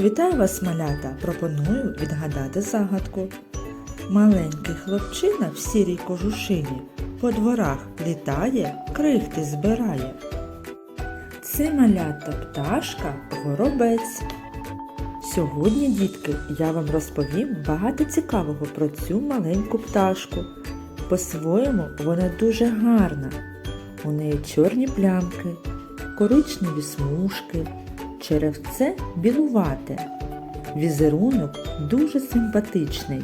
Вітаю вас, малята! Пропоную відгадати загадку. Маленький хлопчина в сірій кожушині по дворах літає, крихти збирає. Це малята пташка горобець. Сьогодні, дітки, я вам розповім багато цікавого про цю маленьку пташку. По-своєму вона дуже гарна. У неї чорні плямки, коричневі смужки, черевце білувате. Візерунок дуже симпатичний.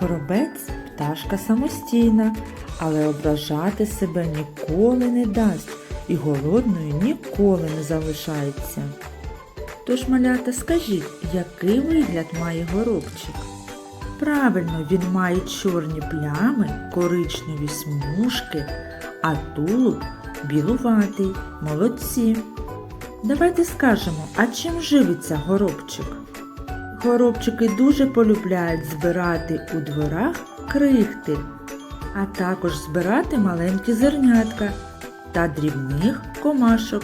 Горобець пташка самостійна, але ображати себе ніколи не дасть і голодною ніколи не залишається. Тож, малята, скажіть, який вигляд має горобчик? Правильно, він має чорні плями, коричневі смужки, а тулуб білуватий, молодці. Давайте скажемо, а чим живиться горобчик? Горобчики дуже полюбляють збирати у дворах крихти, а також збирати маленькі зернятка та дрібних комашок.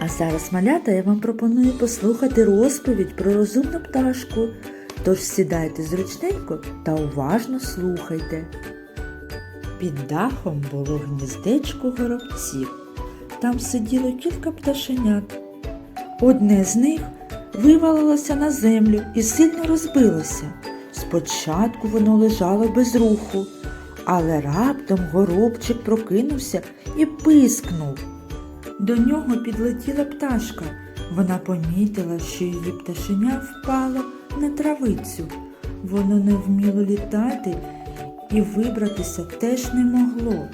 А зараз, малята, я вам пропоную послухати розповідь про розумну пташку. Тож сідайте зручненько та уважно слухайте. Під дахом було гніздечко горобців. Там сиділо кілька пташенят. Одне з них вивалилося на землю і сильно розбилося. Спочатку воно лежало без руху, але раптом горобчик прокинувся і пискнув. До нього підлетіла пташка. Вона помітила, що її пташеня впало на травицю. Воно не вміло літати і вибратися теж не могло.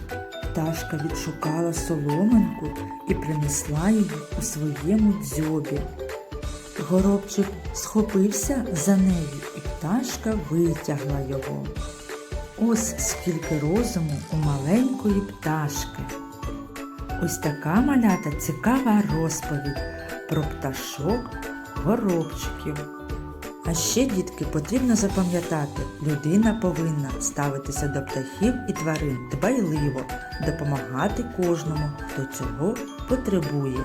Пташка відшукала соломинку і принесла її у своєму дзьобі. Горобчик схопився за нею, і пташка витягла його. Ось скільки розуму у маленької пташки. Ось така малята цікава розповідь про пташок горобчиків. А ще, дітки, потрібно запам'ятати, людина повинна ставитися до птахів і тварин дбайливо, допомагати кожному, хто цього потребує.